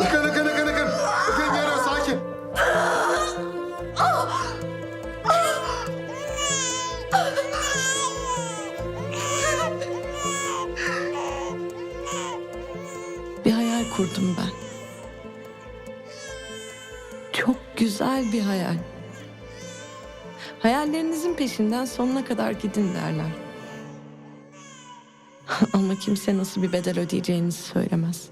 Ikın ıkın ıkın ıkın. Ikın yara sakin. Bir hayal kurdum ben. Çok güzel bir hayal. Hayallerinizin peşinden sonuna kadar gidin derler. Ama kimse nasıl bir bedel ödeyeceğinizi söylemez.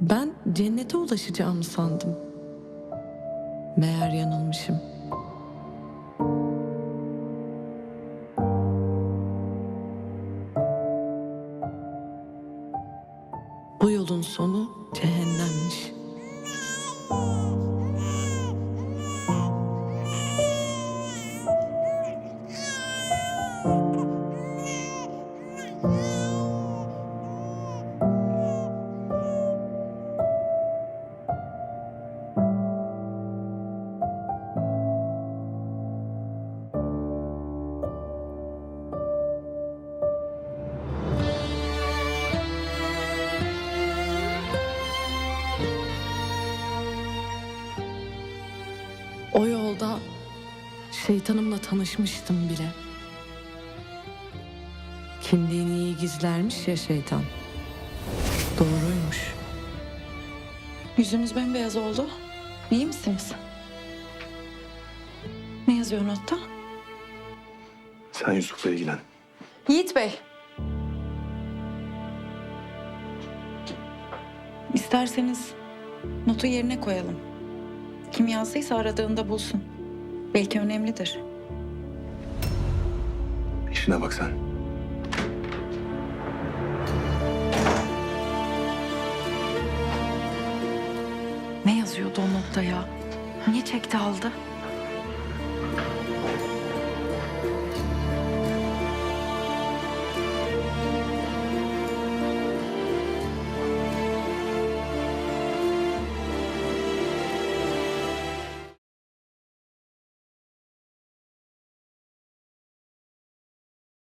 Ben cennete ulaşacağımı sandım. Meğer yanılmışım. Bu yolun sonu cehennemmiş. O yolda şeytanımla tanışmıştım bile. Kimliğini iyi gizlermiş ya şeytan. Doğruymuş. Yüzünüz bembeyaz oldu. İyi misiniz? Ne yazıyor notta? Sen Yusuf'la ilgilen. Yiğit Bey. İsterseniz notu yerine koyalım. Kim yazdıysa aradığında bulsun. Belki önemlidir. İşine bak sen. Ne yazıyordu o notta ya? Niye çekti aldı?